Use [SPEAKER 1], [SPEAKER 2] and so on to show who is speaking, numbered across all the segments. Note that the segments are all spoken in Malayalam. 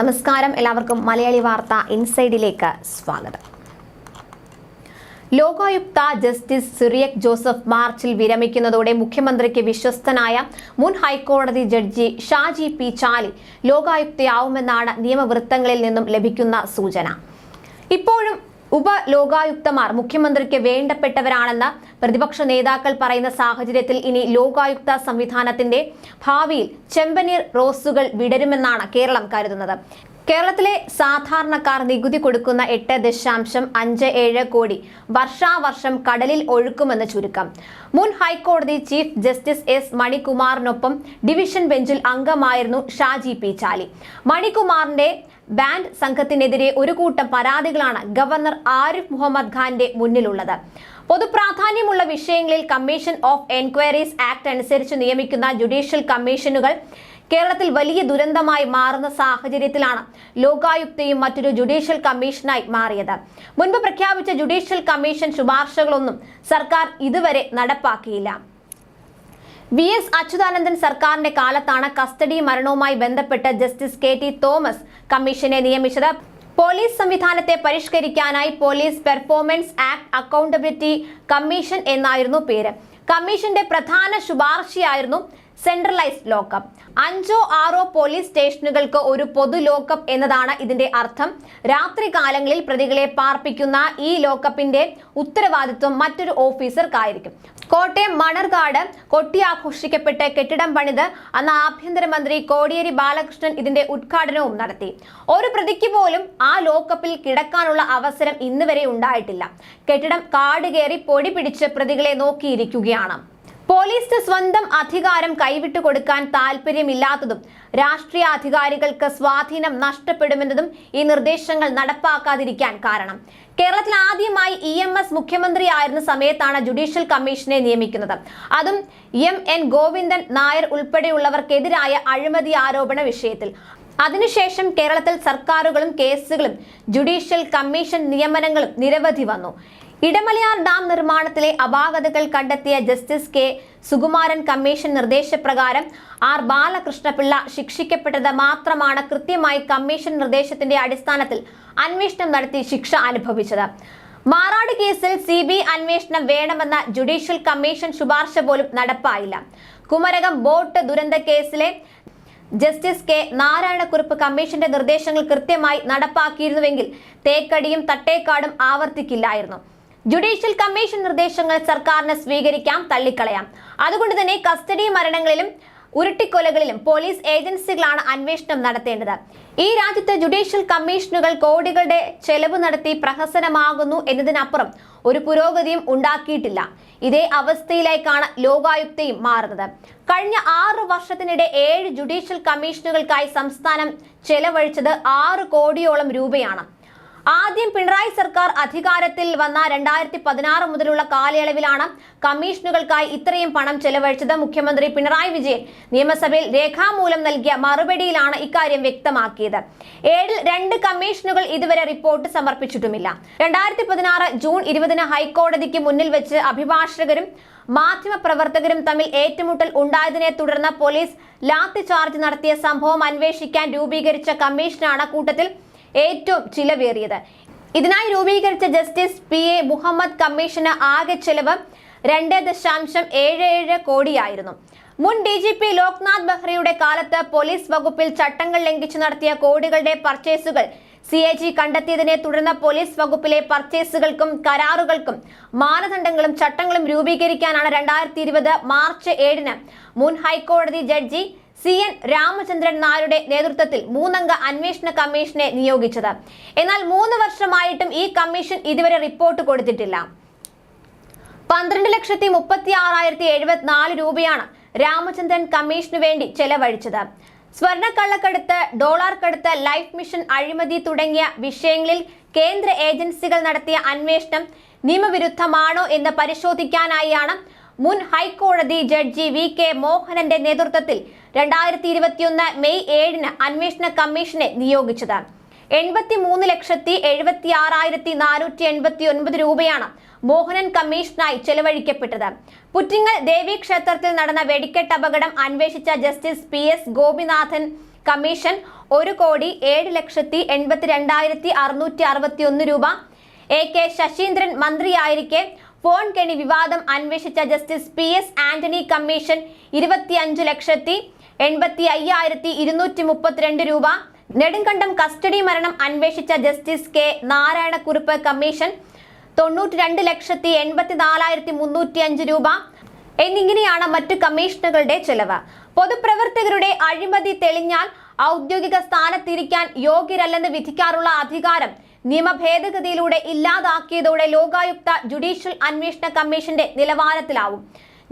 [SPEAKER 1] നമസ്കാരം എല്ലാവർക്കും മലയാളി വാർത്ത ഇൻസൈഡിലേക്ക് സ്വാഗതം ലോകായുക്ത ജസ്റ്റിസ് സിറിയക് ജോസഫ് മാർച്ചിൽ വിരമിക്കുന്നതോടെ മുഖ്യമന്ത്രിക്ക് വിശ്വസ്തനായ മുൻ ഹൈക്കോടതി ജഡ്ജി ഷാജി പി ചാലി ലോകായുക്തയാവുമെന്നാണ് നിയമവൃത്തങ്ങളിൽ നിന്നും ലഭിക്കുന്ന സൂചന ഇപ്പോഴും ഉപലോകായുക്തമാർ മുഖ്യമന്ത്രിക്ക് വേണ്ടപ്പെട്ടവരാണെന്ന് പ്രതിപക്ഷ നേതാക്കൾ പറയുന്ന സാഹചര്യത്തിൽ ഇനി ലോകായുക്ത സംവിധാനത്തിന്റെ ഭാവിയിൽ ചെമ്പനീർ റോസുകൾ വിടരുമെന്നാണ് കേരളം കരുതുന്നത് കേരളത്തിലെ സാധാരണക്കാർ നികുതി കൊടുക്കുന്ന എട്ട് ദശാംശം അഞ്ച് ഏഴ് കോടി വർഷാവർഷം കടലിൽ ഒഴുക്കുമെന്ന് ചുരുക്കം മുൻ ഹൈക്കോടതി ചീഫ് ജസ്റ്റിസ് എസ് മണികുമാറിനൊപ്പം ഡിവിഷൻ ബെഞ്ചിൽ അംഗമായിരുന്നു ഷാജി പി ചാലി മണികുമാറിന്റെ ബാൻഡ് സംഘത്തിനെതിരെ ഒരു കൂട്ടം പരാതികളാണ് ഗവർണർ ആരിഫ് മുഹമ്മദ് ഖാന്റെ മുന്നിലുള്ളത് പൊതുപ്രാധാന്യമുള്ള വിഷയങ്ങളിൽ കമ്മീഷൻ ഓഫ് എൻക്വയറീസ് ആക്ട് അനുസരിച്ച് നിയമിക്കുന്ന ജുഡീഷ്യൽ കമ്മീഷനുകൾ കേരളത്തിൽ വലിയ ദുരന്തമായി മാറുന്ന സാഹചര്യത്തിലാണ് ലോകായുക്തയും മറ്റൊരു ജുഡീഷ്യൽ കമ്മീഷനായി മാറിയത് മുൻപ് പ്രഖ്യാപിച്ച ജുഡീഷ്യൽ കമ്മീഷൻ ശുപാർശകളൊന്നും സർക്കാർ ഇതുവരെ നടപ്പാക്കിയില്ല വി എസ് അച്യുതാനന്ദൻ സർക്കാരിന്റെ കാലത്താണ് കസ്റ്റഡി മരണവുമായി ബന്ധപ്പെട്ട് ജസ്റ്റിസ് കെ ടി തോമസ് കമ്മീഷനെ നിയമിച്ചത് പോലീസ് സംവിധാനത്തെ പരിഷ്കരിക്കാനായി police performance act accountability commission എന്നായിരുന്നു പേര് കമ്മീഷന്റെ പ്രധാന ശുപാർശയായിരുന്നു സെൻട്രലൈസ്ഡ് ലോക്കപ്പ് അഞ്ചോ ആറോ പോലീസ് സ്റ്റേഷനുകൾക്ക് ഒരു പൊതു ലോക്കപ്പ് എന്നതാണ് ഇതിന്റെ അർത്ഥം രാത്രി കാലങ്ങളിൽ പ്രതികളെ പാർപ്പിക്കുന്ന ഈ ലോക്കപ്പിന്റെ ഉത്തരവാദിത്വം മറ്റൊരു ഓഫീസർക്കായിരിക്കും കോട്ടയം മണർകാട് കൊട്ടിയാഘോഷിക്കപ്പെട്ട കെട്ടിടം പണിത് അന്ന് ആഭ്യന്തരമന്ത്രി കോടിയേരി ബാലകൃഷ്ണൻ ഇതിന്റെ ഉദ്ഘാടനവും നടത്തി ഒരു പ്രതിക്ക് പോലും ആ ലോക്കപ്പിൽ കിടക്കാനുള്ള അവസരം ഇന്നുവരെ ഉണ്ടായിട്ടില്ല കെട്ടിടം കാടുകയറി പൊടി പിടിച്ച് പ്രതികളെ നോക്കിയിരിക്കുകയാണ് പോലീസിന് സ്വന്തം അധികാരം കൈവിട്ടു കൊടുക്കാൻ താല്പര്യമില്ലാത്തതും രാഷ്ട്രീയ അധികാരികൾക്ക് സ്വാധീനം നഷ്ടപ്പെടുമെന്നതും ഈ നിർദ്ദേശങ്ങൾ നടപ്പാക്കാതിരിക്കാൻ കാരണം കേരളത്തിൽ ആദ്യമായി ഇ എം എസ് മുഖ്യമന്ത്രിയായിരുന്ന സമയത്താണ് ജുഡീഷ്യൽ കമ്മീഷനെ നിയമിക്കുന്നത് അതും എം എൻ ഗോവിന്ദൻ നായർ ഉൾപ്പെടെയുള്ളവർക്കെതിരായ അഴിമതി ആരോപണ വിഷയത്തിൽ അതിനുശേഷം കേരളത്തിൽ സർക്കാരുകളും കേസുകളും ജുഡീഷ്യൽ കമ്മീഷൻ നിയമനങ്ങളും നിരവധി വന്നു ഇടമലയാർ ഡാം നിർമ്മാണത്തിലെ അപാകതകൾ കണ്ടെത്തിയ ജസ്റ്റിസ് കെ സുകുമാരൻ കമ്മീഷൻ നിർദ്ദേശപ്രകാരം ആർ ബാലകൃഷ്ണപിള്ള ശിക്ഷിക്കപ്പെട്ടത് മാത്രമാണ് കൃത്യമായി കമ്മീഷൻ നിർദ്ദേശത്തിന്റെ അടിസ്ഥാനത്തിൽ അന്വേഷണം നടത്തി ശിക്ഷ അനുഭവിച്ചത് മാറാട് കേസിൽ സി ബി അന്വേഷണം വേണമെന്ന ജുഡീഷ്യൽ കമ്മീഷൻ ശുപാർശ പോലും നടപ്പായില്ല കുമരകം ബോട്ട് ദുരന്ത കേസിലെ ജസ്റ്റിസ് കെ നാരായണക്കുറിപ്പ് കമ്മീഷന്റെ നിർദ്ദേശങ്ങൾ കൃത്യമായി നടപ്പാക്കിയിരുന്നുവെങ്കിൽ തേക്കടിയും തട്ടേക്കാടും ആവർത്തിക്കില്ലായിരുന്നു ജുഡീഷ്യൽ കമ്മീഷൻ നിർദ്ദേശങ്ങൾ സർക്കാരിന് സ്വീകരിക്കാം തള്ളിക്കളയാം അതുകൊണ്ട് തന്നെ കസ്റ്റഡി മരണങ്ങളിലും ഉരുട്ടിക്കൊലകളിലും പോലീസ് ഏജൻസികളാണ് അന്വേഷണം നടത്തേണ്ടത് ഈ രാജ്യത്ത് ജുഡീഷ്യൽ കമ്മീഷനുകൾ കോടികളുടെ ചെലവ് നടത്തി പ്രഹസനമാകുന്നു എന്നതിനപ്പുറം ഒരു പുരോഗതിയും ഉണ്ടാക്കിയിട്ടില്ല ഇതേ അവസ്ഥയിലേക്കാണ് ലോകായുക്തയും മാറുന്നത് കഴിഞ്ഞ ആറ് വർഷത്തിനിടെ ഏഴ് ജുഡീഷ്യൽ കമ്മീഷനുകൾക്കായി സംസ്ഥാനം ചെലവഴിച്ചത് ആറ് കോടിയോളം രൂപയാണ് ആദ്യം പിണറായി സർക്കാർ അധികാരത്തിൽ വന്ന രണ്ടായിരത്തി പതിനാറ് മുതലുള്ള കാലയളവിലാണ് കമ്മീഷനുകൾക്കായി ഇത്രയും പണം ചെലവഴിച്ചത് മുഖ്യമന്ത്രി പിണറായി വിജയൻ നിയമസഭയിൽ രേഖാമൂലം നൽകിയ മറുപടിയിലാണ് ഇക്കാര്യം വ്യക്തമാക്കിയത് ഏഴിൽ രണ്ട് കമ്മീഷനുകൾ ഇതുവരെ റിപ്പോർട്ട് സമർപ്പിച്ചിട്ടുമില്ല രണ്ടായിരത്തി പതിനാറ് ജൂൺ ഇരുപതിന് ഹൈക്കോടതിക്ക് മുന്നിൽ വെച്ച് അഭിഭാഷകരും മാധ്യമപ്രവർത്തകരും തമ്മിൽ ഏറ്റുമുട്ടൽ ഉണ്ടായതിനെ തുടർന്ന് പോലീസ് ലാത്തി ചാർജ് നടത്തിയ സംഭവം അന്വേഷിക്കാൻ രൂപീകരിച്ച കമ്മീഷനാണ് കൂട്ടത്തിൽ ഏറ്റവും ചിലവേറിയത് ഇതിനായി രൂപീകരിച്ച ജസ്റ്റിസ് പി എ മുഹമ്മദ് കമ്മീഷന് ആകെ ചെലവ് രണ്ട് ദശാംശം ഏഴ് ഏഴ് കോടിയായിരുന്നു മുൻ ഡി ജി പി ലോക്നാഥ് ബെഹ്റയുടെ കാലത്ത് പോലീസ് വകുപ്പിൽ ചട്ടങ്ങൾ ലംഘിച്ചു നടത്തിയ കോടികളുടെ പർച്ചേസുകൾ സി എ ജി കണ്ടെത്തിയതിനെ തുടർന്ന് പോലീസ് വകുപ്പിലെ പർച്ചേസുകൾക്കും കരാറുകൾക്കും മാനദണ്ഡങ്ങളും ചട്ടങ്ങളും രൂപീകരിക്കാനാണ് രണ്ടായിരത്തി ഇരുപത് മാർച്ച് ഏഴിന് മുൻ ഹൈക്കോടതി ജഡ്ജി സി എൻ രാമചന്ദ്രൻ നായരുടെ നേതൃത്വത്തിൽ മൂന്നംഗ അന്വേഷണ കമ്മീഷനെ നിയോഗിച്ചത് എന്നാൽ മൂന്ന് വർഷമായിട്ടും ഈ കമ്മീഷൻ ഇതുവരെ റിപ്പോർട്ട് കൊടുത്തിട്ടില്ല പന്ത്രണ്ട് ലക്ഷത്തി മുപ്പത്തി ആറായിരത്തി എഴുപത്തിനാല് രൂപയാണ് രാമചന്ദ്രൻ കമ്മീഷന് വേണ്ടി ചെലവഴിച്ചത് സ്വർണ്ണക്കള്ളക്കടുത്ത് ഡോളാർ കടുത്ത് ലൈഫ് മിഷൻ അഴിമതി തുടങ്ങിയ വിഷയങ്ങളിൽ കേന്ദ്ര ഏജൻസികൾ നടത്തിയ അന്വേഷണം നിയമവിരുദ്ധമാണോ എന്ന് പരിശോധിക്കാനായാണ് മുൻ ഹൈക്കോടതി ജഡ്ജി വി കെ മോഹനന്റെ നേതൃത്വത്തിൽ രണ്ടായിരത്തി ഇരുപത്തിയൊന്ന് മെയ് ഏഴിന് അന്വേഷണ കമ്മീഷനെ നിയോഗിച്ചത് എൺപത്തി മൂന്ന് ലക്ഷത്തി എഴുപത്തി ആറായിരത്തി നാനൂറ്റി എൺപത്തി ഒൻപത് രൂപയാണ് മോഹനൻ കമ്മീഷനായി ചെലവഴിക്കപ്പെട്ടത് പുറ്റിങ്ങൽ ദേവി ക്ഷേത്രത്തിൽ നടന്ന വെടിക്കെട്ട് അപകടം അന്വേഷിച്ച justice P S Gopinathan commission ഒരു കോടി ഏഴ് ലക്ഷത്തി എൺപത്തി രണ്ടായിരത്തി അറുന്നൂറ്റി അറുപത്തി ഒന്ന് രൂപ എ കെ ശശീന്ദ്രൻ മന്ത്രിയായിരിക്കെ ഫോൺ കെണി വിവാദം അന്വേഷിച്ച justice P S Antony commission ഇരുപത്തിയഞ്ച് ലക്ഷത്തി എൺപത്തി അയ്യായിരത്തി ഇരുന്നൂറ്റി മുപ്പത്തിരണ്ട് രൂപ നെടുങ്കണ്ടം കസ്റ്റഡി മരണം അന്വേഷിച്ച ജസ്റ്റിസ് കെ നാരായണക്കുറിപ്പ് കമ്മീഷൻ തൊണ്ണൂറ്റി രണ്ട് ലക്ഷത്തി എൺപത്തി നാലായിരത്തി മുന്നൂറ്റി അഞ്ച് രൂപ എന്നിങ്ങനെയാണ് മറ്റു കമ്മീഷനുകളുടെ ചെലവ് പൊതുപ്രവർത്തകരുടെ അഴിമതി തെളിഞ്ഞാൽ ഔദ്യോഗിക സ്ഥാനത്തിരിക്കാൻ യോഗ്യരല്ലെന്ന് വിധിക്കാറുള്ള അധികാരം നിയമഭേദഗതിയിലൂടെ ഇല്ലാതാക്കിയതോടെ ലോകായുക്ത ജുഡീഷ്യൽ അന്വേഷണ കമ്മീഷന്റെ നിലവാരത്തിലാവും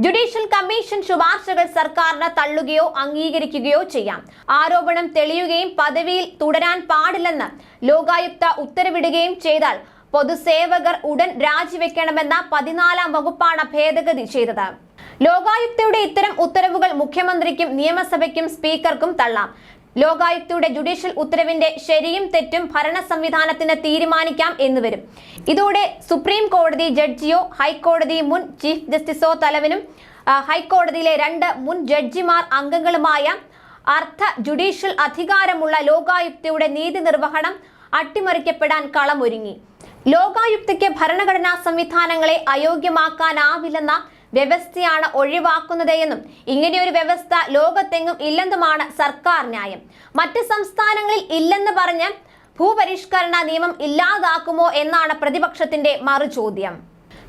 [SPEAKER 1] ജുഡീഷ്യൽ കമ്മീഷൻ ശുപാർശകൾ സർക്കാരിന് തള്ളുകയോ അംഗീകരിക്കുകയോ ചെയ്യാം ആരോപണം തെളിയുകയും പദവിയിൽ തുടരാൻ പാടില്ലെന്ന് ലോകായുക്ത ഉത്തരവിടുകയും ചെയ്താൽ പൊതുസേവകർ ഉടൻ രാജിവെക്കണമെന്ന പതിനാലാം വകുപ്പാണ് ഭേദഗതി ചെയ്തത് ലോകായുക്തയുടെ ഇത്തരം ഉത്തരവുകൾ മുഖ്യമന്ത്രിക്കും നിയമസഭയ്ക്കും സ്പീക്കർക്കും തള്ളാം ലോകായുക്തയുടെ ജുഡീഷ്യൽ ഉത്തരവിന്റെ ശരിയും തെറ്റും ഭരണ സംവിധാനത്തിന് തീരുമാനിക്കാം എന്ന് വരും ഇതോടെ സുപ്രീം കോടതി ജഡ്ജിയോ ഹൈക്കോടതി മുൻ ചീഫ് ജസ്റ്റിസോ തലവനും ഹൈക്കോടതിയിലെ രണ്ട് മുൻ ജഡ്ജിമാർ അംഗങ്ങളുമായ അർത്ഥ ജുഡീഷ്യൽ അധികാരമുള്ള ലോകായുക്തയുടെ നീതി നിർവഹണം അട്ടിമറിക്കപ്പെടാൻ കളമൊരുങ്ങി ലോകായുക്തയ്ക്ക് ഭരണഘടനാ സംവിധാനങ്ങളെ അയോഗ്യമാക്കാനാവില്ലെന്ന വ്യവസ്ഥയാണ് ഒഴിവാക്കുന്നത് എന്നും ഇങ്ങനെയൊരു വ്യവസ്ഥ ലോകത്തെങ്ങും ഇല്ലെന്നുമാണ് സർക്കാർ ന്യായം മറ്റ് സംസ്ഥാനങ്ങളിൽ ഇല്ലെന്ന് പറഞ്ഞ് ഭൂപരിഷ്കരണ നിയമം ഇല്ലാതാക്കുമോ എന്നാണ് പ്രതിപക്ഷത്തിന്റെ മറുചോദ്യം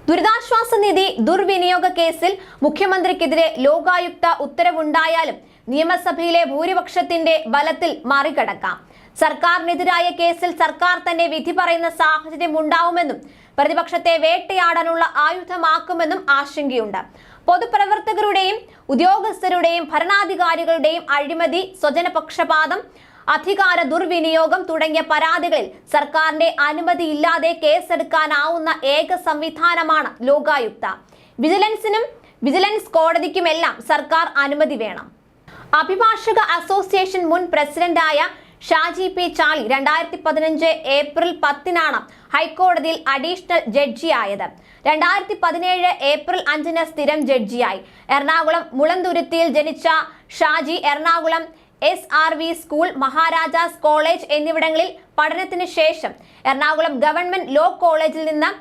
[SPEAKER 1] ദുരിതാശ്വാസ നിധി ദുർവിനിയോഗ കേസിൽ മുഖ്യമന്ത്രിക്കെതിരെ ലോകായുക്ത ഉത്തരവുണ്ടായാലും നിയമസഭയിലെ ഭൂരിപക്ഷത്തിന്റെ ബലത്തിൽ മറികടക്കാം സർക്കാരിനെതിരായ കേസിൽ സർക്കാർ തന്നെ വിധി പറയുന്ന സാഹചര്യം ഉണ്ടാവുമെന്നും പ്രതിപക്ഷത്തെ വേട്ടയാടാനുള്ള ആയുധമാക്കുമെന്നും ആശങ്കയുണ്ട് പൊതുപ്രവർത്തകരുടെയും ഉദ്യോഗസ്ഥരുടെയും ഭരണാധികാരികളുടെയും അഴിമതി സ്വജനപക്ഷപാതം അധികാര ദുർവിനിയോഗം തുടങ്ങിയ പരാതികളിൽ സർക്കാരിന്റെ അനുമതിയില്ലാതെ കേസെടുക്കാനാവുന്ന ഏക സംവിധാനമാണ് ലോകായുക്ത വിജിലൻസിനും വിജിലൻസ് കോടതിക്കുമെല്ലാം സർക്കാർ അനുമതി വേണം അഭിഭാഷക അസോസിയേഷൻ മുൻ പ്രസിഡന്റായ ഷാജി പി ചാളി രണ്ടായിരത്തി പതിനഞ്ച് ഏപ്രിൽ പത്തിനാണ് ഹൈക്കോടതിയിൽ അഡീഷണൽ ജഡ്ജിയായത് രണ്ടായിരത്തി പതിനേഴ് ഏപ്രിൽ അഞ്ചിന് സ്ഥിരം ജഡ്ജിയായി എറണാകുളം മുളന്തുരുത്തിയിൽ ജനിച്ച Shaji Ernakulam S R V school Maharaja's college എന്നിവിടങ്ങളിൽ പഠനത്തിന് ശേഷം എറണാകുളം ഗവൺമെന്റ് ലോ കോളേജിൽ നിന്ന്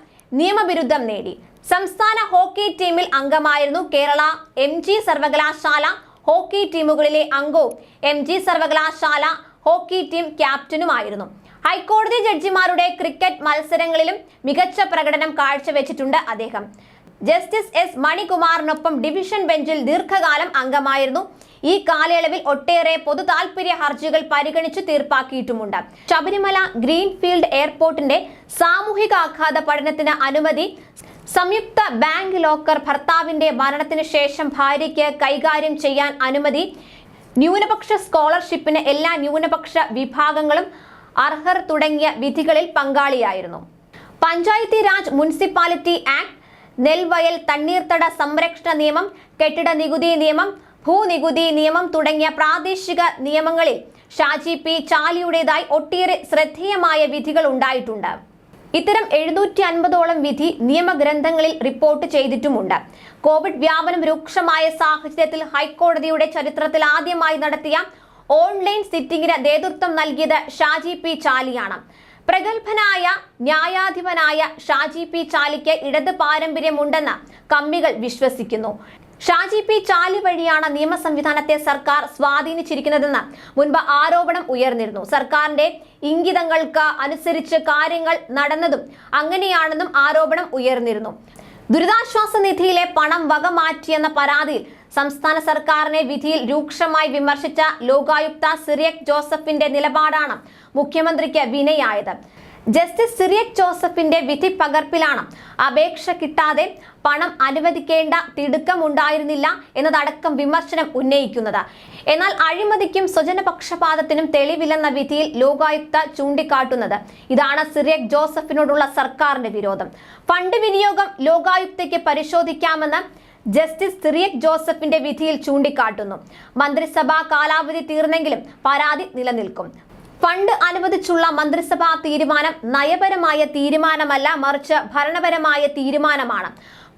[SPEAKER 1] നിയമബിരുദം നേടി സംസ്ഥാന ഹോക്കി ടീമിൽ അംഗമായിരുന്നു കേരള എം സർവകലാശാല ഹോക്കി ടീമുകളിലെ അംഗവും എം സർവകലാശാല ഹോക്കി ടീം ക്യാപ്റ്റനുമായിരുന്നു ഹൈക്കോടതി ജഡ്ജിമാരുടെ ക്രിക്കറ്റ് മത്സരങ്ങളിലും മികച്ച പ്രകടനം കാഴ്ചവെച്ചിട്ടുണ്ട് അദ്ദേഹം ജസ്റ്റിസ് എസ് മണികുമാറിനൊപ്പം ഡിവിഷൻ ബെഞ്ചിൽ ദീർഘകാലം അംഗമായിരുന്നു ഈ കാലയളവിൽ ഒട്ടേറെ പൊതു താല്പര്യ ഹർജികൾ പരിഗണിച്ച് തീർപ്പാക്കിയിട്ടുമുണ്ട് ശബരിമല ഗ്രീൻഫീൽഡ് എയർപോർട്ടിന്റെ സാമൂഹിക ആഘാത പഠനത്തിന് അനുമതി സംയുക്ത ബാങ്ക് ലോക്കർ ഭർത്താവിന്റെ മരണത്തിന് ശേഷം ഭാര്യയ്ക്ക് കൈകാര്യം ചെയ്യാൻ അനുമതി ന്യൂനപക്ഷ സ്കോളർഷിപ്പിന് എല്ലാ ന്യൂനപക്ഷ വിഭാഗങ്ങളും അർഹർ തുടങ്ങിയ വിധികളിൽ പങ്കാളിയായിരുന്നു പഞ്ചായത്തി രാജ് മുനിസിപ്പാലിറ്റി ആക്ട് നെൽവയൽ തണ്ണീർത്തട സംരക്ഷണ നിയമം കെട്ടിട നികുതി നിയമം ഭൂനികുതി നിയമം തുടങ്ങിയ പ്രാദേശിക നിയമങ്ങളിൽ ഷാജി പി ചാലിയുടേതായി ഒട്ടേറെ ശ്രദ്ധേയമായ വിധികൾ ഉണ്ടായിട്ടുണ്ട് ഇത്തരം എഴുന്നൂറ്റി അൻപതോളം വിധി നിയമഗ്രന്ഥങ്ങളിൽ റിപ്പോർട്ട് ചെയ്തിട്ടുമുണ്ട് കോവിഡ് വ്യാപനം രൂക്ഷമായ സാഹചര്യത്തിൽ ഹൈക്കോടതിയുടെ ചരിത്രത്തിൽ ആദ്യമായി നടത്തിയ ഓൺലൈൻ സിറ്റിംഗിന് നേതൃത്വം നൽകിയത് ഷാജി പി ചാലിയാണ് പ്രഗത്ഭനായ ന്യായാധിപനായ ഷാജി പി ചാലിക്ക് ഇടത് പാരമ്പര്യമുണ്ടെന്ന് കമ്മികൾ വിശ്വസിക്കുന്നു ഷാജി പി ചാലി വഴിയാണ് നിയമ സംവിധാനത്തെ സർക്കാർ സ്വാധീനിച്ചിരിക്കുന്നതെന്ന് മുൻപ് ആരോപണം ഉയർന്നിരുന്നു സർക്കാരിന്റെ ഇംഗിതങ്ങൾക്ക് അനുസരിച്ച് കാര്യങ്ങൾ നടന്നതും അങ്ങനെയാണെന്നും ആരോപണം ഉയർന്നിരുന്നു ദുരിതാശ്വാസ നിധിയിലെ പണം വക മാറ്റിയെന്ന പരാതിയിൽ സംസ്ഥാന സർക്കാരിനെ വിധിയിൽ രൂക്ഷമായി വിമർശിച്ച ലോകായുക്ത സിറിയക് ജോസഫിന്റെ നിലപാടാണ് മുഖ്യമന്ത്രിക്ക് വിനയായത് ജസ്റ്റിസ് സിറിയക് ജോസഫിന്റെ വിധി പകർപ്പിലാണ് അപേക്ഷ കിട്ടാതെ പണം അനുവദിക്കേണ്ട തിടുക്കമുണ്ടായിരുന്നില്ല എന്നതടക്കം വിമർശനം ഉന്നയിക്കുന്നത് എന്നാൽ അഴിമതിക്കും സ്വജനപക്ഷപാതത്തിനും തെളിവില്ലെന്ന വിധിയിൽ ലോകായുക്ത ചൂണ്ടിക്കാട്ടുന്നത് ഇതാണ് സിറിയക് ജോസഫിനോടുള്ള സർക്കാരിന്റെ വിരോധം ഫണ്ട് വിനിയോഗം ലോകായുക്തയ്ക്ക് പരിശോധിക്കാമെന്ന് ജസ്റ്റിസ് സിറിയക് ജോസഫിന്റെ വിധിയിൽ ചൂണ്ടിക്കാട്ടുന്നു മന്ത്രിസഭാ കാലാവധി തീർന്നെങ്കിലും പരാതി നിലനിൽക്കും ഫണ്ട് അനുവദിച്ചുള്ള മന്ത്രിസഭാ തീരുമാനം നയപരമായ തീരുമാനമല്ല മറിച്ച് ഭരണപരമായ തീരുമാനമാണ്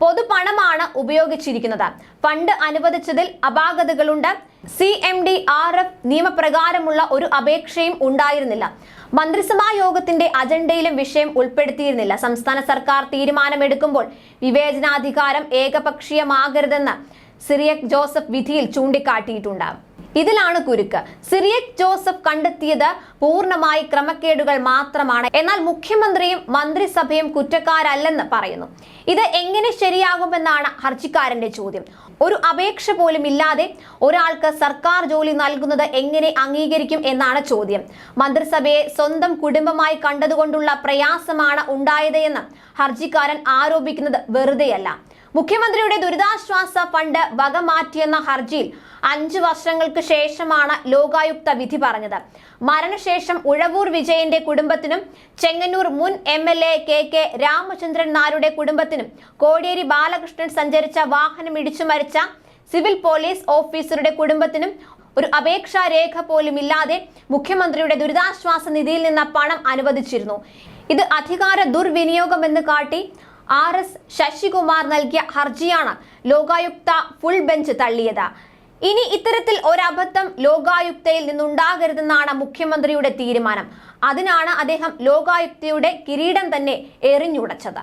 [SPEAKER 1] പൊതുപണമാണ് ഉപയോഗിച്ചിരിക്കുന്നത് ഫണ്ട് അനുവദിച്ചതിൽ അപാകതകളുണ്ട് C M D R F നിയമപ്രകാരമുള്ള ഒരു അപേക്ഷയും ഉണ്ടായിരുന്നില്ല മന്ത്രിസഭാ യോഗത്തിന്റെ അജണ്ടയിലും വിഷയം ഉൾപ്പെടുത്തിയിരുന്നില്ല സംസ്ഥാന സർക്കാർ തീരുമാനമെടുക്കുമ്പോൾ വിവേചനാധികാരം ഏകപക്ഷീയമാകരുതെന്ന് സിറിയക് ജോസഫ് വിധിയിൽ ചൂണ്ടിക്കാട്ടിയിട്ടുണ്ടാകും ഇതിലാണ് കുരുക്ക് സിറിയക് ജോസഫ് കണ്ടെത്തിയത് പൂർണ്ണമായി ക്രമക്കേടുകൾ മാത്രമാണ് എന്നാൽ മുഖ്യമന്ത്രിയും മന്ത്രിസഭയും കുറ്റക്കാരല്ലെന്ന് പറയുന്നു ഇത് എങ്ങനെ ശരിയാകുമെന്നാണ് ഹർജിക്കാരന്റെ ചോദ്യം ഒരു അപേക്ഷ പോലും ഇല്ലാതെ ഒരാൾക്ക് സർക്കാർ ജോലി നൽകുന്നത് എങ്ങനെ അംഗീകരിക്കും എന്നാണ് ചോദ്യം മന്ത്രിസഭയെ സ്വന്തം കുടുംബമായി കണ്ടതുകൊണ്ടുള്ള പ്രയാസമാണ് ഉണ്ടായത് എന്ന് ഹർജിക്കാരൻ ആരോപിക്കുന്നത് വെറുതെയല്ല മുഖ്യമന്ത്രിയുടെ ദുരിതാശ്വാസ ഫണ്ട് വക മാറ്റിയെന്ന ഹർജിയിൽ അഞ്ചു വർഷങ്ങൾക്ക് ശേഷമാണ് ലോകായുക്ത വിധി പറഞ്ഞത് മരണശേഷം ഉഴവൂർ വിജയന്റെ കുടുംബത്തിനും ചെങ്ങന്നൂർ മുൻ M L A K K Ramachandran നായരുടെ കുടുംബത്തിനും കോടിയേരി ബാലകൃഷ്ണൻ സഞ്ചരിച്ച വാഹനം ഇടിച്ചു മരിച്ച സിവിൽ പോലീസ് ഓഫീസറുടെ കുടുംബത്തിനും ഒരു അപേക്ഷാ രേഖ പോലും ഇല്ലാതെ മുഖ്യമന്ത്രിയുടെ ദുരിതാശ്വാസ നിധിയിൽ നിന്ന് പണം അനുവദിച്ചിരുന്നു ഇത് അധികാര ദുർവിനിയോഗമെന്ന് കാട്ടി ആർ എസ് ശശികുമാർ നൽകിയ ഹർജിയാണ് ലോകായുക്ത ഫുൾ ബെഞ്ച് തള്ളിയത് ഇനി ഇത്തരത്തിൽ ഒരബദ്ധം ലോകായുക്തയിൽ നിന്നുണ്ടാകരുതെന്നാണ് മുഖ്യമന്ത്രിയുടെ തീരുമാനം അതിനാണ് അദ്ദേഹം ലോകായുക്തയുടെ കിരീടം തന്നെ എറിഞ്ഞുടച്ചത്